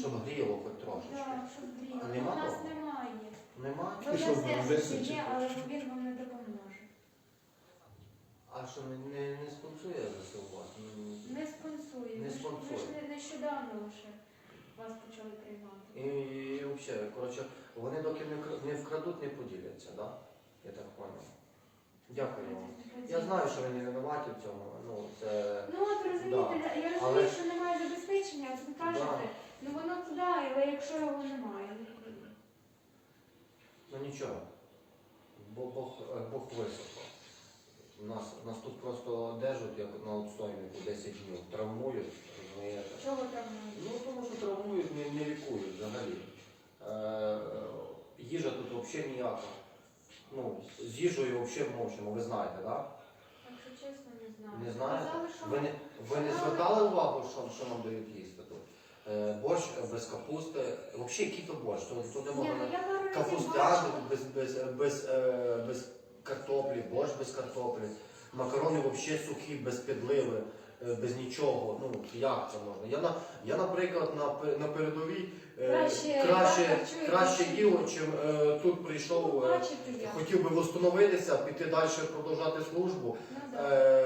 щоб гріло хоч трошечки. Так, щоб гріло. А нема У нас того? немає. Нема? Ну, що, є, але він вам не допоможе. А що не, не, не спонсує за це у вас? М, Не спонсує. Не Ви ж-. Ви ж не- нещодавно лише вас почали приймати. І, і взагалі, коротше, вони доки не, не вкрадуть, не поділяться, так? Да? Я так понял. Дякую вам. Я знаю, що ви не винуваті в цьому. Ну, це. Ну от розумієте, я розумію, Але- що немає забезпечення, от ви кажете, ну воно туди, але якщо його немає, ну Ну нічого. Бо Бог, е, Бог високо. Нас, нас тут просто держать, як на отстойнику 10 днів. Травмують, розумієте? чого травмує? Ну, тому що травмують, не, не лікують взагалі. Е, їжа тут взагалі ніяка. Ну, з їжею взагалі мовчимо, ви знаєте, так? Да? Якщо чесно, не знаю. Не знаєте? Казали, що Ви не, ви не звертали увагу, що, що нам дають їсти тут? Е, борщ без капусти. Взагалі який то борщ, то, то не Ні, можна. ну я пару разів без, без, без, е, без картоплі, борщ без картоплі, макарони взагалі сухі, без підливи, е, без нічого. Ну як це можна? Я, на, я наприклад, на, пе- на передовій е, Краще- краще, краще їв, чим е, тут прийшов. е, Бачите я. Хотів би встановитися, піти далі, продовжати службу. Ну, да. Е,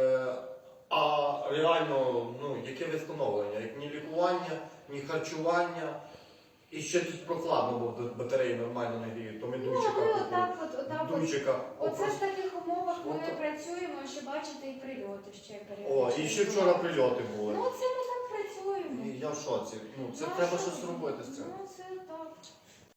реально, ну, яке встановлення? Як ні лікування, ні харчування. І ще тут прохладно, бо батареї нормально не гріють, то ми Ну, дуйчика а ви купили. отак от, отак от. Дуйчика. Оце в таких умовах ми Ото- працюємо, ще бачите і прильоти ще О, періодично. і ще вчора прильоти були. Ну це ми так працюємо. І я в шоці. Ну, це Ну, а треба що щось робити з цим. Ну це